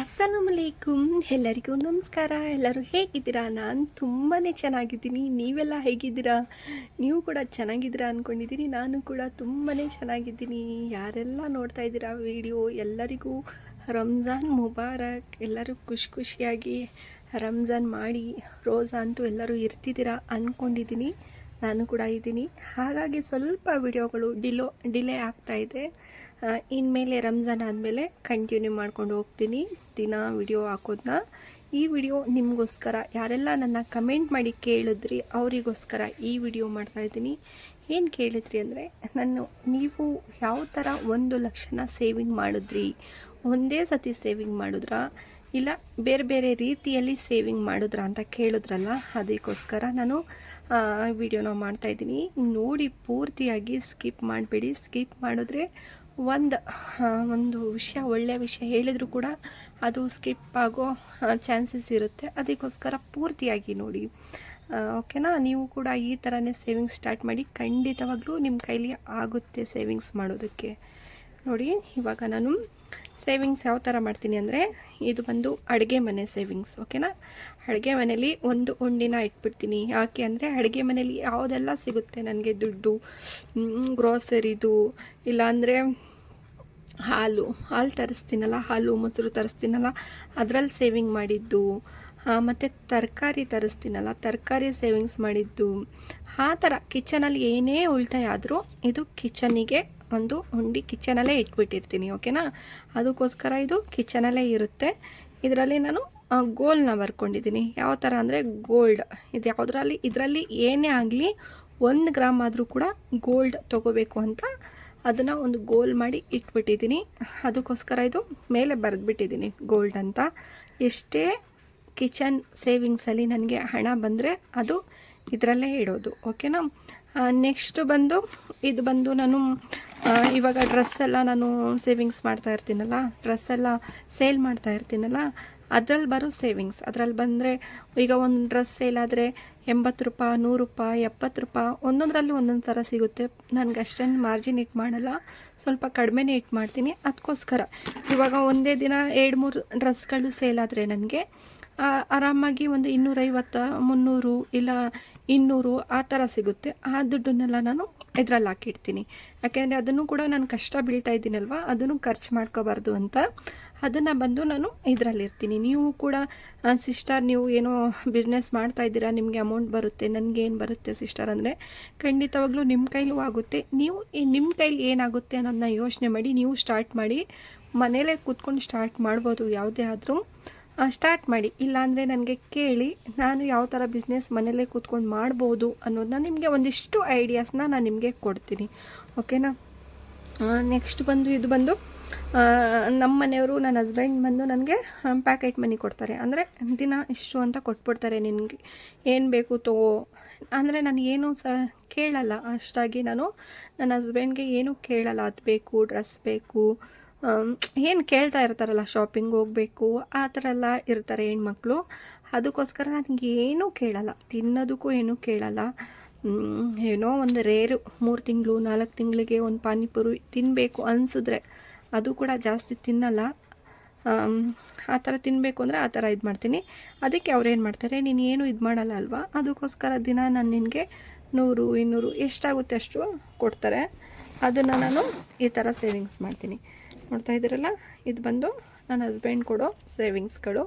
ಅಸ್ಸಲಾಮಲೈಕುಮ್ ಎಲ್ಲರಿಗೂ ನಮಸ್ಕಾರ. ಎಲ್ಲರೂ ಹೇಗಿದ್ದೀರಾ? ನಾನು ತುಂಬಾ ಚೆನ್ನಾಗಿದ್ದೀನಿ. ನೀವೆಲ್ಲ ಹೇಗಿದ್ದೀರಾ? ನೀವು ಕೂಡ ಚೆನ್ನಾಗಿದ್ದೀರಾ ಅಂದ್ಕೊಂಡಿದ್ದೀನಿ ನಾನು ಕೂಡ ತುಂಬಾ ಚೆನ್ನಾಗಿದ್ದೀನಿ. ಯಾರೆಲ್ಲ ನೋಡ್ತಾ ಇದ್ದೀರಾ ವಿಡಿಯೋ? ಎಲ್ಲರಿಗೂ ರಂಜಾನ್ ಮುಬಾರಕ್. ಎಲ್ಲರೂ ಖುಷಿ ಖುಷಿಯಾಗಿ ರಂಜಾನ್ ಮಾಡಿ, ರೋಜಾ ಅಂತೂ ಎಲ್ಲರೂ ಇರ್ತಿದ್ದೀರಾ ಅಂದ್ಕೊಂಡಿದ್ದೀನಿ ನಾನು ಕೂಡ ಇದ್ದೀನಿ. ಹಾಗಾಗಿ ಸ್ವಲ್ಪ ವಿಡಿಯೋಗಳು ಡಿಲೋ, ಡಿಲೇ ಇದೆ. ಇನ್ಮೇಲೆ ರಂಜಾನ್ ಆದಮೇಲೆ ಕಂಟಿನ್ಯೂ ಮಾಡ್ಕೊಂಡು ಹೋಗ್ತೀನಿ. ದಿನ ವಿಡಿಯೋ ಹಾಕೋದನ್ನ ಈ ವಿಡಿಯೋ ನಿಮಗೋಸ್ಕರ ಯಾರೆಲ್ಲ ನನ್ನ ಕಮೆಂಟ್ ಮಾಡಿ ಕೇಳಿದ್ರಿ, ಅವರಿಗೋಸ್ಕರ ಈ ವಿಡಿಯೋ ಮಾಡ್ತಾ ಇದ್ದೀನಿ. ಏನು ಕೇಳಿದ್ರಿ ಅಂದರೆ ನಾನು ನೀವು ಯಾವ ಥರ ಒಂದು ಲಕ್ಷನ ಸೇವಿಂಗ್ ಮಾಡಿದ್ರಿ, ಒಂದೇ ಸತಿ ಸೇವಿಂಗ್ ಮಾಡಿದ್ರಾ, ಇಲ್ಲ ಬೇರೆ ಬೇರೆ ರೀತಿಯಲ್ಲಿ ಸೇವಿಂಗ್ ಮಾಡಿದ್ರಾ ಅಂತ ಕೇಳಿದ್ರಲ್ಲ, ಅದಕ್ಕೋಸ್ಕರ ನಾನು ವಿಡಿಯೋನ ಮಾಡ್ತಾಯಿದ್ದೀನಿ ನೋಡಿ ಪೂರ್ತಿಯಾಗಿ ಸ್ಕಿಪ್ ಮಾಡಬೇಡಿ. ಸ್ಕಿಪ್ ಮಾಡಿದ್ರೆ ಒಂದು ಒಂದು ವಿಷಯ ಒಳ್ಳೆಯ ವಿಷಯ ಹೇಳಿದರೂ ಕೂಡ ಅದು ಸ್ಕಿಪ್ ಆಗೋ ಚಾನ್ಸಸ್ ಇರುತ್ತೆ. ಅದಕ್ಕೋಸ್ಕರ ಪೂರ್ತಿಯಾಗಿ ನೋಡಿ. ಓಕೆನಾ? ನೀವು ಕೂಡ ಈ ಥರನೇ ಸೇವಿಂಗ್ಸ್ ಸ್ಟಾರ್ಟ್ ಮಾಡಿ ಖಂಡಿತವಾಗ್ಲೂ ನಿಮ್ಮ ಕೈಲಿ ಆಗುತ್ತೆ ಸೇವಿಂಗ್ಸ್ ಮಾಡೋದಕ್ಕೆ. ನೋಡಿ, ಇವಾಗ ನಾನು ಸೇವಿಂಗ್ಸ್ ಯಾವ ಥರ ಮಾಡ್ತೀನಿ ಅಂದರೆ, ಇದು ಬಂದು ಅಡುಗೆ ಮನೆ ಸೇವಿಂಗ್ಸ್, ಓಕೆನಾ? ಅಡುಗೆ ಮನೇಲಿ ಒಂದು ಉಂಡಿನ ಇಟ್ಬಿಡ್ತೀನಿ. ಯಾಕೆ ಅಂದರೆ, ಅಡುಗೆ ಮನೇಲಿ ಯಾವುದೆಲ್ಲ ಸಿಗುತ್ತೆ? ನನಗೆ ದುಡ್ಡು ಗ್ರೋಸರಿದು ಇಲ್ಲಾಂದರೆ ಹಾಲು ಹಾಲು ತರಿಸ್ತೀನಲ್ಲ, ಹಾಲು, ಮೊಸರು ತರಿಸ್ತೀನಲ್ಲ ಅದರಲ್ಲಿ ಸೇವಿಂಗ್ ಮಾಡಿದ್ದು ಮತ್ತು ತರಕಾರಿ ತರಿಸ್ತೀನಲ್ಲ, ತರಕಾರಿ ಸೇವಿಂಗ್ಸ್ ಮಾಡಿದ್ದು, ಆ ಥರ ಕಿಚನಲ್ಲಿ ಏನೇ ಉಳಿತಾಯ ಆದರೂ ಇದು ಕಿಚನಿಗೆ ಒಂದು ಉಂಡಿ ಕಿಚನಲ್ಲೇ ಇಟ್ಬಿಟ್ಟಿರ್ತೀನಿ ಓಕೆನಾ ಅದಕ್ಕೋಸ್ಕರ ಇದು ಕಿಚನಲ್ಲೇ ಇರುತ್ತೆ. ಇದರಲ್ಲಿ ನಾನು ಗೋಲ್ನ ಬರ್ಕೊಂಡಿದ್ದೀನಿ. ಯಾವ ಥರ ಅಂದರೆ ಗೋಲ್ಡ್ ಇದು ಯಾವುದರಲ್ಲಿ, ಇದರಲ್ಲಿ ಏನೇ ಆಗಲಿ ಒಂದು ಗ್ರಾಮ್ ಆದರೂ ಕೂಡ ಗೋಲ್ಡ್ ತೊಗೋಬೇಕು ಅಂತ ಅದನ್ನು ಒಂದು ಗೋಲ್ ಮಾಡಿ ಇಟ್ಬಿಟ್ಟಿದ್ದೀನಿ. ಅದಕ್ಕೋಸ್ಕರ ಇದು ಮೇಲೆ ಬರೆದ್ಬಿಟ್ಟಿದ್ದೀನಿ ಗೋಲ್ಡ್ ಅಂತ. ಎಷ್ಟೇ ಕಿಚನ್ ಸೇವಿಂಗ್ಸಲ್ಲಿ ನನಗೆ ಹಣ ಬಂದರೆ ಅದು ಇದರಲ್ಲೇ ಇಡೋದು ಓಕೆನಾ ನೆಕ್ಸ್ಟ್ ಬಂದು, ಇದು ಬಂದು ನಾನು ಇವಾಗ ಡ್ರೆಸ್ ಎಲ್ಲ ನಾನು ಸೇವಿಂಗ್ಸ್ ಮಾಡ್ತಾ ಇರ್ತೀನಲ್ಲ ಡ್ರೆಸ್ ಎಲ್ಲ ಸೇಲ್ ಮಾಡ್ತಾ ಇರ್ತೀನಲ್ಲ ಅದ್ರಲ್ಲಿ ಬರೋ ಸೇವಿಂಗ್ಸ್ ಅದ್ರಲ್ಲಿ ಬಂದರೆ ಈಗ ಒಂದು ಡ್ರೆಸ್ ಸೇಲ್ ಆದರೆ ಎಂಬತ್ತು ರೂಪಾಯಿ, ನೂರು ರೂಪಾಯಿ, ಎಪ್ಪತ್ತು ರೂಪಾಯಿ, ಒಂದೊಂದರಲ್ಲಿ ಒಂದೊಂದು ಥರ ಸಿಗುತ್ತೆ. ನನಗೆ ಅಷ್ಟೇನು ಮಾರ್ಜಿನ್ ಇಟ್ಟು ಮಾಡಲ್ಲ. ಸ್ವಲ್ಪ ಕಡಿಮೆನೇ ಇಟ್ಟು ಮಾಡ್ತೀನಿ. ಅದಕ್ಕೋಸ್ಕರ ಇವಾಗ ಒಂದೇ ದಿನ ಎರಡು, ಮೂರು ಡ್ರೆಸ್ಗಳು ಸೇಲ್ ಆದರೆ ನನಗೆ ಆರಾಮಾಗಿ ಒಂದು ಇನ್ನೂರೈವತ್ತು, ಮುನ್ನೂರು, ಇಲ್ಲ ಇನ್ನೂರು ಆ ಥರ ಸಿಗುತ್ತೆ. ಆ ದುಡ್ಡನ್ನೆಲ್ಲ ನಾನು ಇದರಲ್ಲಿ ಹಾಕಿಡ್ತೀನಿ. ಯಾಕೆಂದರೆ ಅದನ್ನು ಕೂಡ ನಾನು ಕಷ್ಟ ಬೀಳ್ತಾ ಇದ್ದೀನಲ್ವ? ಅದನ್ನು ಖರ್ಚು ಮಾಡ್ಕೋಬಾರ್ದು ಅಂತ ಅದನ್ನು ಬಂದು ನಾನು ಇದರಲ್ಲಿರ್ತೀನಿ. ನೀವು ಕೂಡ ಸಿಸ್ಟರ್ ನೀವು ಏನೋ ಬಿಸ್ನೆಸ್ ಮಾಡ್ತಾ ಇದ್ದೀರಾ, ನಿಮಗೆ ಅಮೌಂಟ್ ಬರುತ್ತೆ ನನಗೆ ಏನು ಬರುತ್ತೆ ಸಿಸ್ಟರ್ ಅಂದರೆ ಖಂಡಿತವಾಗ್ಲೂ ನಿಮ್ಮ ಕೈಲೂ ಆಗುತ್ತೆ. ನೀವು ನಿಮ್ಮ ಕೈಲಿ ಏನಾಗುತ್ತೆ ಅನ್ನೋದನ್ನ ಯೋಚನೆ ಮಾಡಿ, ನೀವು ಸ್ಟಾರ್ಟ್ ಮಾಡಿ ಮನೇಲೇ ಕೂತ್ಕೊಂಡು ಸ್ಟಾರ್ಟ್ ಮಾಡ್ಬೋದು ಯಾವುದೇ ಆದರೂ. ಸ್ಟಾರ್ಟ್ ಮಾಡಿ. ಇಲ್ಲಾಂದರೆ ನನಗೆ ಕೇಳಿ, ನಾನು ಯಾವ ಥರ ಬಿಸ್ನೆಸ್ ಮನೇಲೇ ಕೂತ್ಕೊಂಡು ಮಾಡ್ಬೋದು ಅನ್ನೋದನ್ನ ನಿಮಗೆ ಒಂದಿಷ್ಟು ಐಡಿಯಾಸ್ನ ನಾನು ನಿಮಗೆ ಕೊಡ್ತೀನಿ. ಓಕೆನಾ ನೆಕ್ಸ್ಟ್ ಬಂದು, ಇದು ಬಂದು ನಮ್ಮ ಮನೆಯವರು ನನ್ನ ಹಸ್ಬೆಂಡ್ ಬಂದು ನನಗೆ ಪ್ಯಾಕೆಟ್ ಮನಿ ಕೊಡ್ತಾರೆ. ಅಂದರೆ ದಿನ ಇಷ್ಟು ಅಂತ ಕೊಟ್ಬಿಡ್ತಾರೆ ನಿನಗೆ. ಏನು ಬೇಕು ತಗೋ. ಅಂದರೆ ನಾನು ಏನು ಸಹ ಕೇಳಲ್ಲ. ಅಷ್ಟಾಗಿ ನಾನು ನನ್ನ ಹಸ್ಬೆಂಡ್ಗೆ ಏನು ಕೇಳಲ್ಲ. ಅದು ಬೇಕು ಡ್ರೆಸ್ ಬೇಕು ಏನು ಕೇಳ್ತಾ ಇರ್ತಾರಲ್ಲ ಶಾಪಿಂಗ್ ಹೋಗಬೇಕು, ಆ ಥರ ಎಲ್ಲ ಇರ್ತಾರೆ ಹೆಣ್ಮಕ್ಳು. ಅದಕ್ಕೋಸ್ಕರ ನನಗೆ ಏನೂ ಕೇಳಲ್ಲ, ತಿನ್ನೋದಕ್ಕೂ ಏನೂ ಕೇಳಲ್ಲ. ಏನೋ ಒಂದು ರೇರು, ಮೂರು ತಿಂಗಳು, ನಾಲ್ಕು ತಿಂಗಳಿಗೆ ಒಂದು ಪಾನಿಪುರಿ ತಿನ್ನಬೇಕು ಅನಿಸಿದ್ರೆ ಅದು ಕೂಡ ಜಾಸ್ತಿ ತಿನ್ನಲ್ಲ. ಆ ಥರ ತಿನ್ನಬೇಕು ಅಂದರೆ ಆ ಥರ ಇದು ಮಾಡ್ತೀನಿ. ಅದಕ್ಕೆ ಅವ್ರು ಏನು ಮಾಡ್ತಾರೆ, ನೀನು ಏನು ಇದು ಮಾಡಲ್ಲ ಅಲ್ವಾ? ಅದಕ್ಕೋಸ್ಕರ ದಿನ ನಾನು ನಿನಗೆ ನೂರು, ಇನ್ನೂರು ಎಷ್ಟಾಗುತ್ತೆ ಅಷ್ಟು ಕೊಡ್ತಾರೆ. ಅದನ್ನು ನಾನು ಈ ಥರ ಸೇವಿಂಗ್ಸ್ ಮಾಡ್ತೀನಿ. ನೋಡ್ತಾ ಇದ್ದೀರಲ್ಲ? ಇದು ಬಂದು ನನ್ನ ಹಸ್ಬೆಂಡ್ ಕೊಡೋ ಸೇವಿಂಗ್ಸ್ಗಳು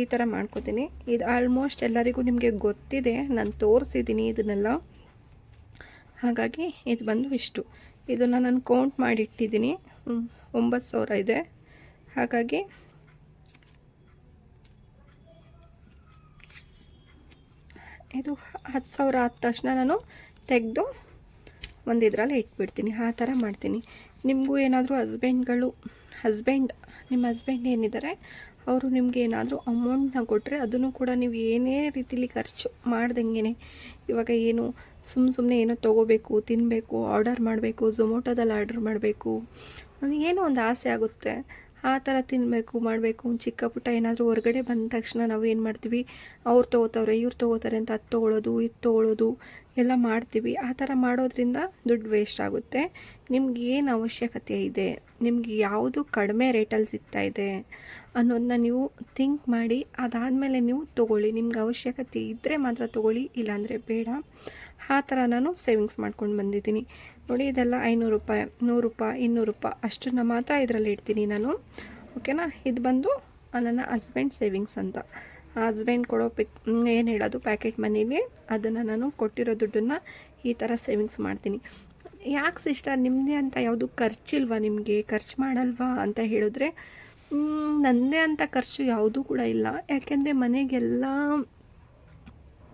ಈ ಥರ ಮಾಡ್ಕೋತೀನಿ. ಇದು ಆಲ್ಮೋಸ್ಟ್ ಎಲ್ಲರಿಗೂ ನಿಮಗೆ ಗೊತ್ತಿದೆ. ನಾನು ತೋರಿಸಿದ್ದೀನಿ ಇದನ್ನೆಲ್ಲ. ಹಾಗಾಗಿ ಇದು ಬಂದು ಇಷ್ಟು. ಇದನ್ನು ನಾನು ಕೌಂಟ್ ಮಾಡಿಟ್ಟಿದ್ದೀನಿ. ಒಂಬತ್ತು ಸಾವಿರ ಇದೆ. ಹಾಗಾಗಿ ಇದು ಹತ್ತು ಸಾವಿರ ಆದ ತಕ್ಷಣ ನಾನು ತೆಗೆದು ಒಂದು ಇದರಲ್ಲಿ ಇಟ್ಬಿಡ್ತೀನಿ. ಆ ಥರ ಮಾಡ್ತೀನಿ. ನಿಮಗೂ ಏನಾದರೂ ಹಸ್ಬೆಂಡ್ಗಳು, ಹಸ್ಬೆಂಡ್, ನಿಮ್ಮ ಹಸ್ಬೆಂಡ್ ಏನಿದ್ದಾರೆ, ಅವರು ನಿಮಗೆ ಏನಾದರೂ ಅಮೌಂಟ್ನ ಕೊಟ್ಟರೆ ಅದನ್ನು ಕೂಡ ನೀವು ಏನೇ ರೀತಿಲಿ ಖರ್ಚು ಮಾಡ್ದಂಗೆ ಇವಾಗ ಏನು ಸುಮ್ಮ ಸುಮ್ಮನೆ ಏನೋ ತೊಗೋಬೇಕು ತಿನ್ನಬೇಕು ಆರ್ಡರ್ ಮಾಡಬೇಕು ಝೊಮೊಟೋದಲ್ಲಿ ಆರ್ಡರ್ ಮಾಡಬೇಕು ಏನೋ ಒಂದು ಆಸೆ ಆಗುತ್ತೆ. ಆ ಥರ ತಿನ್ನಬೇಕು ಮಾಡಬೇಕು. ಚಿಕ್ಕ ಪುಟ್ಟ ಏನಾದರೂ ಹೊರಗಡೆ ಬಂದ ತಕ್ಷಣ ನಾವು ಏನು ಮಾಡ್ತೀವಿ, ಅವ್ರು ತೊಗೋತವ್ರೆ, ಇವ್ರು ತೊಗೋತಾರೆ ಅಂತ ಅದು ತೊಗೊಳೋದು, ಇದು ತೊಗೊಳೋದು ಎಲ್ಲ ಮಾಡ್ತೀವಿ. ಆ ಥರ ಮಾಡೋದ್ರಿಂದ ದುಡ್ಡು ವೇಸ್ಟ್ ಆಗುತ್ತೆ. ನಿಮ್ಗೆ ಏನು ಅವಶ್ಯಕತೆ ಇದೆ, ನಿಮ್ಗೆ ಯಾವುದು ಕಡಿಮೆ ರೇಟಲ್ಲಿ ಸಿಗ್ತಾ ಇದೆ ಅನ್ನೋದನ್ನ ನೀವು ಥಿಂಕ್ ಮಾಡಿ, ಅದಾದಮೇಲೆ ನೀವು ತೊಗೊಳ್ಳಿ. ನಿಮ್ಗೆ ಅವಶ್ಯಕತೆ ಇದ್ದರೆ ಮಾತ್ರ ತೊಗೊಳ್ಳಿ, ಇಲ್ಲಾಂದರೆ ಬೇಡ. ಆ ಥರ ನಾನು ಸೇವಿಂಗ್ಸ್ ಮಾಡ್ಕೊಂಡು ಬಂದಿದ್ದೀನಿ. ನೋಡಿ ಇದೆಲ್ಲ ಐನೂರು ರೂಪಾಯಿ, ನೂರು ರೂಪಾಯಿ, ಇನ್ನೂರು ರೂಪಾಯಿ ಅಷ್ಟನ್ನು ಮಾತ್ರ ಇದರಲ್ಲಿ ಇಡ್ತೀನಿ ನಾನು. ಓಕೆನಾ ಇದು ಬಂದು ನನ್ನ ಹಸ್ಬೆಂಡ್ ಸೇವಿಂಗ್ಸ್ ಅಂತ. ಹಸ್ಬೆಂಡ್ ಕೊಡೋ ಪಿಕ್ ಏನು ಹೇಳೋದು? ಪ್ಯಾಕೆಟ್ ಮನೀಲಿ ಅದನ್ನು ನಾನು ಕೊಟ್ಟಿರೋ ದುಡ್ಡನ್ನು ಈ ಥರ ಸೇವಿಂಗ್ಸ್ ಮಾಡ್ತೀನಿ. ಯಾಕೆ ಸಿಸ್ಟರ್ ನಿಮ್ಮದೇ ಅಂತ ಯಾವುದು ಖರ್ಚಿಲ್ವಾ ನಿಮಗೆ? ಖರ್ಚು ಮಾಡಲ್ವಾ ಅಂತ ಹೇಳಿದ್ರೆ ನನ್ನದೇ ಅಂತ ಖರ್ಚು ಯಾವುದೂ ಕೂಡ ಇಲ್ಲ. ಯಾಕೆಂದರೆ ಮನೆಗೆಲ್ಲ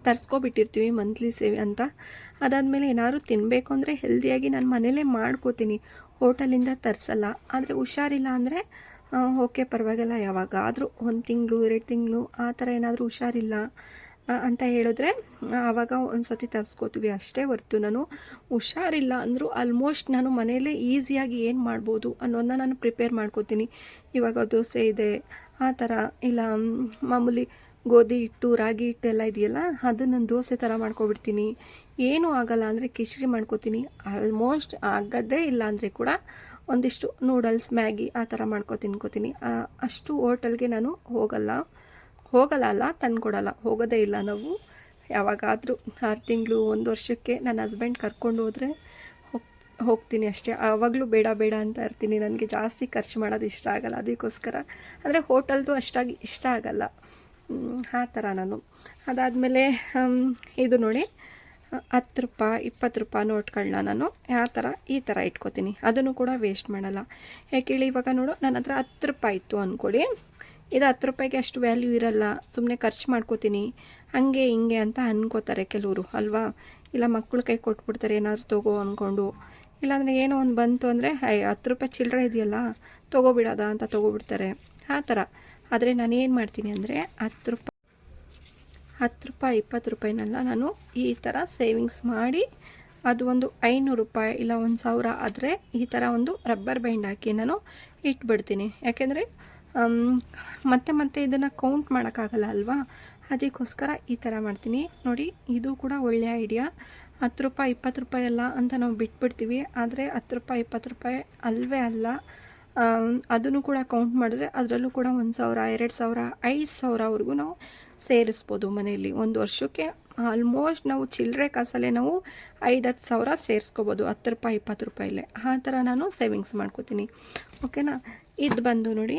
ತರಿಸ್ಕೊಬಿಟ್ಟಿರ್ತೀವಿ ಮಂತ್ಲಿ ಸೇವೆ ಅಂತ. ಅದಾದಮೇಲೆ ಏನಾದರೂ ತಿನ್ನಬೇಕು ಅಂದರೆ ಹೆಲ್ದಿಯಾಗಿ ನಾನು ಮನೇಲೇ ಮಾಡ್ಕೋತೀನಿ. ಹೋಟೆಲಿಂದ ತರಿಸಲ್ಲ. ಆದರೆ ಹುಷಾರಿಲ್ಲ ಅಂದರೆ ಓಕೆ ಪರವಾಗಿಲ್ಲ ಯಾವಾಗ. ಆದರೂ ಒಂದು ತಿಂಗಳು, ಎರಡು ತಿಂಗಳು, ಆ ಥರ ಏನಾದರೂ ಹುಷಾರಿಲ್ಲ ಅಂತ ಹೇಳಿದ್ರೆ ಆವಾಗ ಒಂದು ಸತಿ ತರಿಸ್ಕೋತೀವಿ. ಅಷ್ಟೇ ಹೊರ್ತು ನಾನು ಹುಷಾರಿಲ್ಲ ಅಂದರೂ ಆಲ್ಮೋಸ್ಟ್ ನಾನು ಮನೆಯಲ್ಲೇ ಈಸಿಯಾಗಿ ಏನು ಮಾಡ್ಬೋದು ಅನ್ನೋದನ್ನ ನಾನು ಪ್ರಿಪೇರ್ ಮಾಡ್ಕೋತೀನಿ. ಇವಾಗ ದೋಸೆ ಇದೆ, ಆ ಥರ. ಇಲ್ಲ ಮಾಮೂಲಿ ಗೋಧಿ ಹಿಟ್ಟು, ರಾಗಿ ಹಿಟ್ಟು ಎಲ್ಲ ಇದೆಯಲ್ಲ ಅದು ನಾನು ದೋಸೆ ಥರ ಮಾಡ್ಕೊಬಿಡ್ತೀನಿ. ಏನೂ ಆಗಲ್ಲ ಅಂದರೆ ಕಿಚಡಿ ಮಾಡ್ಕೋತೀನಿ. ಆಲ್ಮೋಸ್ಟ್ ಆಗೋದೇ ಇಲ್ಲ ಅಂದರೆ ಕೂಡ ಒಂದಿಷ್ಟು ನೂಡಲ್ಸ್ ಮ್ಯಾಗಿ ಆ ಥರ ಮಾಡ್ಕೊ ತಿನ್ಕೋತೀನಿ. ಅಷ್ಟು ಹೋಟೆಲ್ಗೆ ನಾನು ಹೋಗಲ್ಲ. ಹೋಗಲ್ಲ ಅಲ್ಲ, ತಂದ್ಕೊಡಲ್ಲ. ಹೋಗೋದೇ ಇಲ್ಲ ನಾವು. ಯಾವಾಗಾದರೂ ಆರು ತಿಂಗಳು, ಒಂದು ವರ್ಷಕ್ಕೆ ನನ್ನ ಹಸ್ಬೆಂಡ್ ಕರ್ಕೊಂಡು ಹೋದರೆ ಹೋಗ್, ಹೋಗ್ತೀನಿ ಅಷ್ಟೇ. ಆವಾಗಲೂ ಬೇಡ ಬೇಡ ಅಂತ ಇರ್ತೀನಿ. ನನಗೆ ಜಾಸ್ತಿ ಖರ್ಚು ಮಾಡೋದು ಇಷ್ಟ ಆಗಲ್ಲ. ಅದಕ್ಕೋಸ್ಕರ. ಅಂದರೆ ಹೋಟೆಲ್ದು ಅಷ್ಟಾಗಿ ಇಷ್ಟ ಆಗಲ್ಲ. ಆ ಥರ ನಾನು. ಅದಾದಮೇಲೆ ಇದು ನೋಡಿ. ಹತ್ತು ರೂಪಾಯಿ, ಇಪ್ಪತ್ತು ರೂಪಾಯಿ ನೋಟ್ಗಳನ್ನ ನಾನು ಯಾವ ಥರ, ಈ ಥರ ಇಟ್ಕೋತೀನಿ. ಅದನ್ನು ಕೂಡ ವೇಸ್ಟ್ ಮಾಡಲ್ಲ. ಯಾಕೆ ಹೇಳಿ, ಇವಾಗ ನೋಡು, ನನ್ನ ಹತ್ರ ಹತ್ತು ರೂಪಾಯಿ ಇತ್ತು ಅಂದ್ಕೊಳ್ಳಿ ಇದು ಹತ್ತು ರೂಪಾಯಿಗೆ ಅಷ್ಟು ವ್ಯಾಲ್ಯೂ ಇರಲ್ಲ. ಸುಮ್ಮನೆ ಖರ್ಚು ಮಾಡ್ಕೋತೀನಿ. ಹಂಗೆ, ಹಿಂಗೆ ಅಂತ ಅನ್ಕೋತಾರೆ ಕೆಲವರು, ಅಲ್ವಾ? ಇಲ್ಲ ಮಕ್ಕಳು ಕೈ ಕೊಟ್ಬಿಡ್ತಾರೆ, ಏನಾದರೂ ತಗೋ ಅಂದ್ಕೊಂಡು ಇಲ್ಲಾಂದರೆ ಏನೋ ಒಂದು ಬಂತು ಅಂದರೆ ಹತ್ತು ರೂಪಾಯಿ ಚಿಲ್ಲರೆ ಇದೆಯಲ್ಲ, ತೊಗೋಬಿಡೋದ? ಅಂತ ತೊಗೊಬಿಡ್ತಾರೆ. ಆ ಥರ. ಆದರೆ ನಾನು ಏನು ಮಾಡ್ತೀನಿ ಅಂದರೆ ಹತ್ತು ರೂಪಾಯಿ ಹತ್ತು ರೂಪಾಯಿ, ಇಪ್ಪತ್ತು ರೂಪಾಯಿನೆಲ್ಲ ನಾನು ಈ ಥರ ಸೇವಿಂಗ್ಸ್ ಮಾಡಿ ಅದು ಒಂದು ಐನೂರು ರೂಪಾಯಿ ಇಲ್ಲ ಒಂದು ಸಾವಿರ ಆದರೆ ಈ ಥರ ಒಂದು ರಬ್ಬರ್ ಬ್ಯಾಂಡ್ ಹಾಕಿ ನಾನು ಇಟ್ಬಿಡ್ತೀನಿ. ಯಾಕೆಂದರೆ ಮತ್ತೆ ಮತ್ತೆ ಇದನ್ನು ಕೌಂಟ್ ಮಾಡೋಕ್ಕಾಗಲ್ಲ ಅಲ್ವಾ? ಅದಕ್ಕೋಸ್ಕರ ಈ ಥರ ಮಾಡ್ತೀನಿ. ನೋಡಿ, ಇದು ಕೂಡ ಒಳ್ಳೆಯ ಐಡಿಯಾ ಹತ್ತು ರೂಪಾಯಿ, ಇಪ್ಪತ್ತು ರೂಪಾಯಿ ಅಲ್ಲ ಅಂತ ನಾವು ಬಿಟ್ಬಿಡ್ತೀವಿ. ಆದರೆ ಹತ್ತು ರೂಪಾಯಿ, ಇಪ್ಪತ್ತು ರೂಪಾಯಿ ಅಲ್ವೇ ಅಲ್ಲ. ಅದನ್ನು ಕೂಡ ಕೌಂಟ್ ಮಾಡಿದ್ರೆ ಅದರಲ್ಲೂ ಕೂಡ ಒಂದು ಸಾವಿರ, ಎರಡು ಸಾವಿರ, ಐದು ಸಾವಿರವರೆಗೂ ನಾವು ಸೇರಿಸ್ಬೋದು ಮನೆಯಲ್ಲಿ. ಒಂದು ವರ್ಷಕ್ಕೆ ಆಲ್ಮೋಸ್ಟ್ ನಾವು ಚಿಲ್ಲರೆ ಕಾಸಲ್ಲೇ ನಾವು ಐದು, ಹತ್ತು ಸಾವಿರ ಸೇರಿಸ್ಕೋಬೋದು, ಹತ್ತು ರೂಪಾಯಿ, ಇಪ್ಪತ್ತು ರೂಪಾಯಿಲೇ. ಆ ಥರ ನಾನು ಸೇವಿಂಗ್ಸ್ ಮಾಡ್ಕೋತೀನಿ. ಓಕೆನಾ ಇದು ಬಂದು ನೋಡಿ.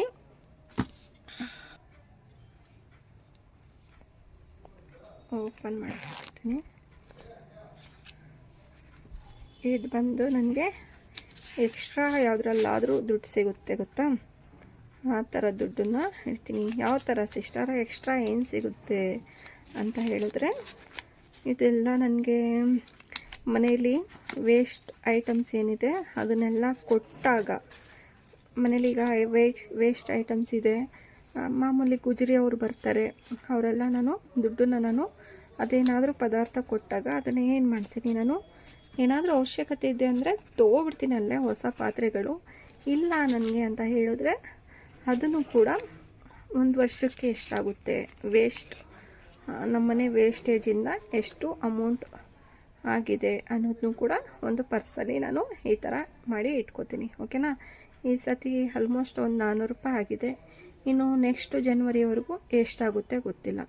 ಓಪನ್ ಮಾಡ್ತೀನಿ ಇದು ಬಂದು ನನಗೆ ಎಕ್ಸ್ಟ್ರಾ ಯಾವುದ್ರಲ್ಲಾದರೂ ದುಡ್ಡು ಸಿಗುತ್ತೆ, ಗೊತ್ತಾ? ಆ ಥರ ದುಡ್ಡನ್ನು ಹೇಳ್ತೀನಿ ಯಾವ ಥರ ಸಿಸ್ಟರ? ಎಕ್ಸ್ಟ್ರಾ ಏನು ಸಿಗುತ್ತೆ ಅಂತ ಹೇಳಿದ್ರೆ, ಇದೆಲ್ಲ ನನಗೆ ಮನೆಯಲ್ಲಿ ವೇಸ್ಟ್ ಐಟಮ್ಸ್ ಏನಿದೆ, ಅದನ್ನೆಲ್ಲ ಕೊಟ್ಟಾಗ ಮನೇಲಿ ಈಗ ವೇಟ್, ವೇಸ್ಟ್ ಐಟಮ್ಸ್ ಇದೆ. ಮಾಮೂಲಿ ಗುಜರಿ ಅವರು ಬರ್ತಾರೆ. ಅವರೆಲ್ಲ ನಾನು, ದುಡ್ಡನ್ನು ನಾನು ಅದೇನಾದರೂ ಪದಾರ್ಥ ಕೊಟ್ಟಾಗ ಅದನ್ನು ಏನು ಮಾಡ್ತೀನಿ ನಾನು? ಏನಾದರೂ ಅವಶ್ಯಕತೆ ಇದೆ ಅಂದರೆ ತೊಗೊಬಿಡ್ತೀನಿ ಅಲ್ಲೇ ಹೊಸ ಪಾತ್ರೆಗಳು. ಇಲ್ಲ ನನಗೆ ಅಂತ ಹೇಳಿದ್ರೆ ಅದನ್ನು ಕೂಡ ಒಂದು ವರ್ಷಕ್ಕೆ ಎಷ್ಟಾಗುತ್ತೆ? ವೇಸ್ಟ್ ನಮ್ಮನೆ ವೇಸ್ಟೇಜಿಂದ ಎಷ್ಟು ಅಮೌಂಟ್ ಆಗಿದೆ ಅನ್ನೋದನ್ನು ಕೂಡ ಒಂದು ಪರ್ಸಲ್ಲಿ ನಾನು ಈ ಥರ ಮಾಡಿ ಇಟ್ಕೋತೀನಿ. ಓಕೆನಾ ಈ ಸತಿ ಆಲ್ಮೋಸ್ಟ್ ಒಂದು ನಾನ್ನೂರು ರೂಪಾಯಿ ಆಗಿದೆ. ಇನ್ನು ನೆಕ್ಸ್ಟ್ ಜನ್ವರಿವರೆಗೂ ಎಷ್ಟಾಗುತ್ತೆ ಗೊತ್ತಿಲ್ಲ.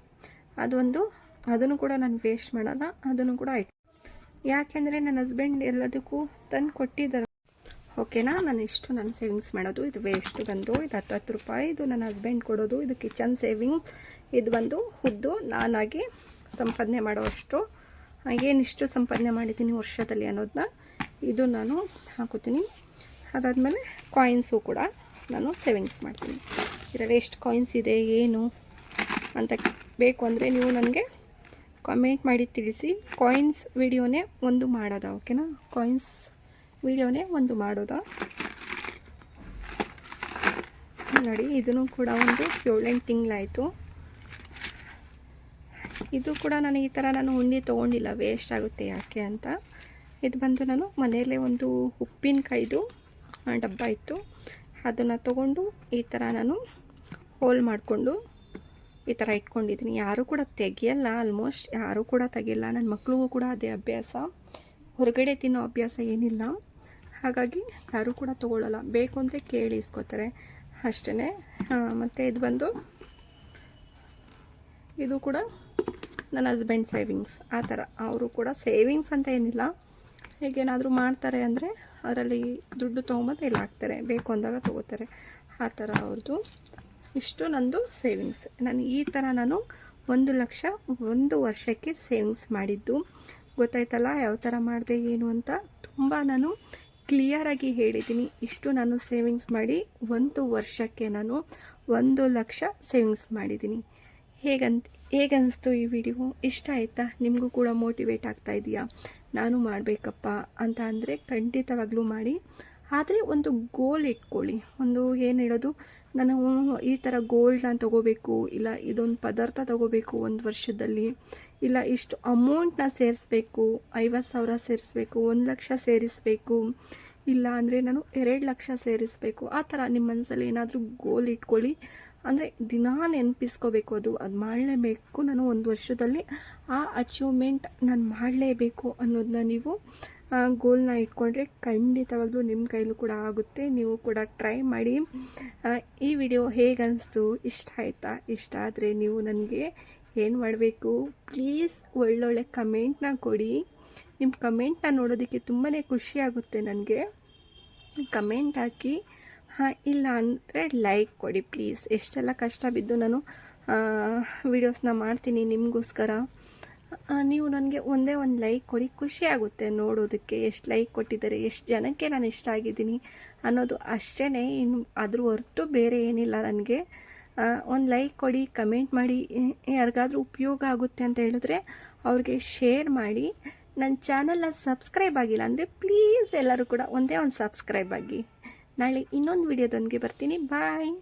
ಅದೊಂದು, ಅದನ್ನು ಕೂಡ ನಾನು ವೇಸ್ಟ್ ಮಾಡೋಲ್ಲ, ಅದನ್ನು ಕೂಡ ಇಟ್ ಯಾಕೆಂದರೆ ನನ್ನ ಹಸ್ಬೆಂಡ್ ಎಲ್ಲದಕ್ಕೂ ತಂದು ಕೊಟ್ಟಿದ್ದಾರೆ. ಓಕೆನಾ ನಾನು ಇಷ್ಟು ನಾನು ಸೇವಿಂಗ್ಸ್ ಮಾಡೋದು, ಇದು ವೇಸ್ಟ್ ಬಂದು, ಇದು ಹತ್ತು ಹತ್ತು ರೂಪಾಯಿ, ಇದು ನನ್ನ ಹಸ್ಬೆಂಡ್ ಕೊಡೋದು, ಇದು ಕಿಚನ್ ಸೇವಿಂಗ್ಸ್ ಇದು ಬಂದು ಹುದ್ದು ನಾನಾಗಿ ಸಂಪಾದನೆ ಮಾಡೋಷ್ಟು ಏನಿಷ್ಟು ಸಂಪಾದನೆ ಮಾಡಿದ್ದೀನಿ ವರ್ಷದಲ್ಲಿ ಅನ್ನೋದನ್ನ ಇದು ನಾನು ಹಾಕೋತೀನಿ. ಅದಾದಮೇಲೆ ಕಾಯಿನ್ಸು ಕೂಡ ನಾನು ಸೇವಿಂಗ್ಸ್ ಮಾಡ್ತೀನಿ. ಇದರಲ್ಲಿ ಎಷ್ಟು ಕಾಯಿನ್ಸ್ ಇದೆ, ಏನು ಅಂತ ಬೇಕು ಅಂದರೆ ನೀವು ನನಗೆ ಕಾಮೆಂಟ್ ಮಾಡಿ ತಿಳಿಸಿ. ಕಾಯಿನ್ಸ್ ವಿಡಿಯೋನೇ ಒಂದು ಮಾಡೋದಾ ಓಕೆನಾ ಕಾಯಿನ್ಸ್ ವಿಡಿಯೋನೇ ಒಂದು ಮಾಡೋದಾ? ನೋಡಿ, ಇದನ್ನು ಕೂಡ ಒಂದು ಏಳೆಂಟು ತಿಂಗಳಾಯಿತು. ಇದು ಕೂಡ ನಾನು ಈ ಥರ ನಾನು ಉಂಡಿ ತೊಗೊಂಡಿಲ್ಲ ವೇಸ್ಟ್ ಆಗುತ್ತೆ ಯಾಕೆ ಅಂತ. ಇದು ಬಂದು ನಾನು ಮನೆಯಲ್ಲೇ ಒಂದು ಉಪ್ಪಿನಕಾಯ್ದು ಡಬ್ಬ ಇತ್ತು. ಅದನ್ನು ತಗೊಂಡು ಈ ಥರ ನಾನು ಹೋಲ್ ಮಾಡಿಕೊಂಡು ಈ ಥರ ಇಟ್ಕೊಂಡಿದ್ದೀನಿ. ಯಾರೂ ಕೂಡ ತೆಗಿಯಲ್ಲ ಆಲ್ಮೋಸ್ಟ್ ಯಾರೂ ಕೂಡ ತೆಗಿಯಲ್ಲ. ನನ್ನ ಮಕ್ಕಳಿಗೂ ಕೂಡ ಅದೇ ಅಭ್ಯಾಸ. ಹೊರಗಡೆ ತಿನ್ನೋ ಅಭ್ಯಾಸ ಏನಿಲ್ಲ. ಹಾಗಾಗಿ ಯಾರೂ ಕೂಡ ತೊಗೊಳ್ಳಲ್ಲ ಬೇಕು ಅಂದರೆ ಕೇಳಿ ಇಸ್ಕೋತಾರೆ. ಅಷ್ಟೇ ಮತ್ತು ಇದು ಬಂದು, ಇದು ಕೂಡ ನನ್ನ ಹಸ್ಬೆಂಡ್ ಸೇವಿಂಗ್ಸ್ ಆ ಥರ. ಅವರು ಕೂಡ ಸೇವಿಂಗ್ಸ್ ಅಂತ ಏನಿಲ್ಲ. ಹೇಗೇನಾದರೂ ಮಾಡ್ತಾರೆ ಅಂದರೆ ಅದರಲ್ಲಿ ದುಡ್ಡು ತೊಗೊಂಬಂದು ಇಲ್ಲಿ ಹಾಕ್ತಾರೆ ಬೇಕು ಅಂದಾಗ ತೊಗೋತಾರೆ. ಆ ಥರ ಅವ್ರದ್ದು. ಇಷ್ಟು ನಂದು ಸೇವಿಂಗ್ಸ್ ನಾನು ಈ ಥರ ನಾನು ಒಂದು ಲಕ್ಷ ಒಂದು ವರ್ಷಕ್ಕೆ ಸೇವಿಂಗ್ಸ್ ಮಾಡಿದ್ದು. ಗೊತ್ತಾಯ್ತಲ್ಲ ಯಾವ ಥರ ಮಾಡಿದೆ ಏನು ಅಂತ? ತುಂಬ ನಾನು ಕ್ಲಿಯರಾಗಿ ಹೇಳಿದ್ದೀನಿ. ಇಷ್ಟು ನಾನು ಸೇವಿಂಗ್ಸ್ ಮಾಡಿ ಒಂದು ವರ್ಷಕ್ಕೆ ನಾನು ಒಂದು ಲಕ್ಷ ಸೇವಿಂಗ್ಸ್ ಮಾಡಿದ್ದೀನಿ. ಹೇಗಂತ ಹೇಗನ್ನಿಸ್ತು ಈ ವಿಡಿಯೋ ಇಷ್ಟ ಆಯಿತಾ? ನಿಮಗೂ ಕೂಡ ಮೋಟಿವೇಟ್ ಆಗ್ತಾ ಇದೆಯಾ? ನಾನು ಮಾಡಬೇಕಪ್ಪ ಅಂತ ಅಂದರೆ ಖಂಡಿತವಾಗ್ಲೂ ಮಾಡಿ. ಆದರೆ ಒಂದು ಗೋಲ್ ಇಟ್ಕೊಳ್ಳಿ. ಒಂದು ಏನು ಹೇಳೋದು? ನಾನು ಈ ಥರ ನಾನು ತೊಗೋಬೇಕು, ಇಲ್ಲ ಇದೊಂದು ಪದಾರ್ಥ ತೊಗೋಬೇಕು ಒಂದು ವರ್ಷದಲ್ಲಿ, ಇಲ್ಲ ಇಷ್ಟು ಅಮೌಂಟ್ನ ಸೇರಿಸ್ಬೇಕು, ಐವತ್ತು ಸಾವಿರ ಸೇರಿಸ್ಬೇಕು, ಒಂದು ಲಕ್ಷ ಸೇರಿಸಬೇಕು, ಇಲ್ಲ ಅಂದರೆ ನಾನು ಎರಡು ಲಕ್ಷ ಸೇರಿಸಬೇಕು. ಆ ಥರ ನಿಮ್ಮ ಮನಸ್ಸಲ್ಲಿ ಏನಾದರೂ ಗೋಲ್ ಇಟ್ಕೊಳ್ಳಿ. ಅಂದರೆ ದಿನಾ ನೆನಪಿಸ್ಕೋಬೇಕು ಅದು. ಅದು ಮಾಡಲೇಬೇಕು ನಾನು ಒಂದು ವರ್ಷದಲ್ಲಿ. ಆ ಅಚೀವ್ಮೆಂಟ್ ನಾನು ಮಾಡಲೇಬೇಕು ಅನ್ನೋದನ್ನ ನೀವು ಗೋಲ್ನ ಇಟ್ಕೊಂಡ್ರೆ ಖಂಡಿತವಾಗ್ಲೂ ನಿಮ್ಮ ಕೈಲೂ ಕೂಡ ಆಗುತ್ತೆ. ನೀವು ಕೂಡ ಟ್ರೈ ಮಾಡಿ. ಈ ವಿಡಿಯೋ ಹೇಗೆ ಅನಿಸ್ತು ಇಷ್ಟ ಆಯಿತಾ? ಇಷ್ಟ ಆದರೆ ನೀವು ನನಗೆ ಏನು ಮಾಡಬೇಕು? ಪ್ಲೀಸ್ ಒಳ್ಳೊಳ್ಳೆ ಕಮೆಂಟ್ನ ಕೊಡಿ. ನಿಮ್ಮ ಕಮೆಂಟ್ನ ನೋಡೋದಕ್ಕೆ ತುಂಬಾ ಖುಷಿ ಆಗುತ್ತೆ ನನಗೆ. ಕಮೆಂಟ್ ಹಾಕಿ. ಹಾಂ, ಇಲ್ಲ ಅಂದರೆ ಲೈಕ್ ಕೊಡಿ ಪ್ಲೀಸ್ ಎಷ್ಟೆಲ್ಲ ಕಷ್ಟ ಬಿದ್ದು ನಾನು ವಿಡಿಯೋಸ್ನ ಮಾಡ್ತೀನಿ ನಿಮಗೋಸ್ಕರ. ನೀವು ನನಗೆ ಒಂದೇ ಒಂದು ಲೈಕ್ ಕೊಡಿ. ಖುಷಿ ಆಗುತ್ತೆ ನೋಡೋದಕ್ಕೆ ಎಷ್ಟು ಲೈಕ್ ಕೊಟ್ಟಿದ್ದಾರೆ, ಎಷ್ಟು ಜನಕ್ಕೆ ನಾನು ಇಷ್ಟ ಆಗಿದ್ದೀನಿ ಅನ್ನೋದು ಅಷ್ಟೇ ಇನ್ನು ಅದ್ರ ಹೊರತು ಬೇರೆ ಏನಿಲ್ಲ ನನಗೆ. ಒಂದು ಲೈಕ್ ಕೊಡಿ ಕಮೆಂಟ್ ಮಾಡಿ ಯಾರಿಗಾದ್ರೂ ಉಪಯೋಗ ಆಗುತ್ತೆ ಅಂತ ಹೇಳಿದ್ರೆ ಅವ್ರಿಗೆ ಶೇರ್ ಮಾಡಿ. ನನ್ನ ಚಾನಲ್ನ ಸಬ್ಸ್ಕ್ರೈಬ್ ಆಗಿಲ್ಲ ಅಂದರೆ ಪ್ಲೀಸ್ ಎಲ್ಲರೂ ಕೂಡ ಒಂದೇ ಒಂದು ಸಬ್ಸ್ಕ್ರೈಬ್ ಆಗಿ. ನಾಳೆ ಇನ್ನೊಂದು ವಿಡಿಯೋದೊಂದಿಗೆ ಬರ್ತೀನಿ. ಬಾಯ್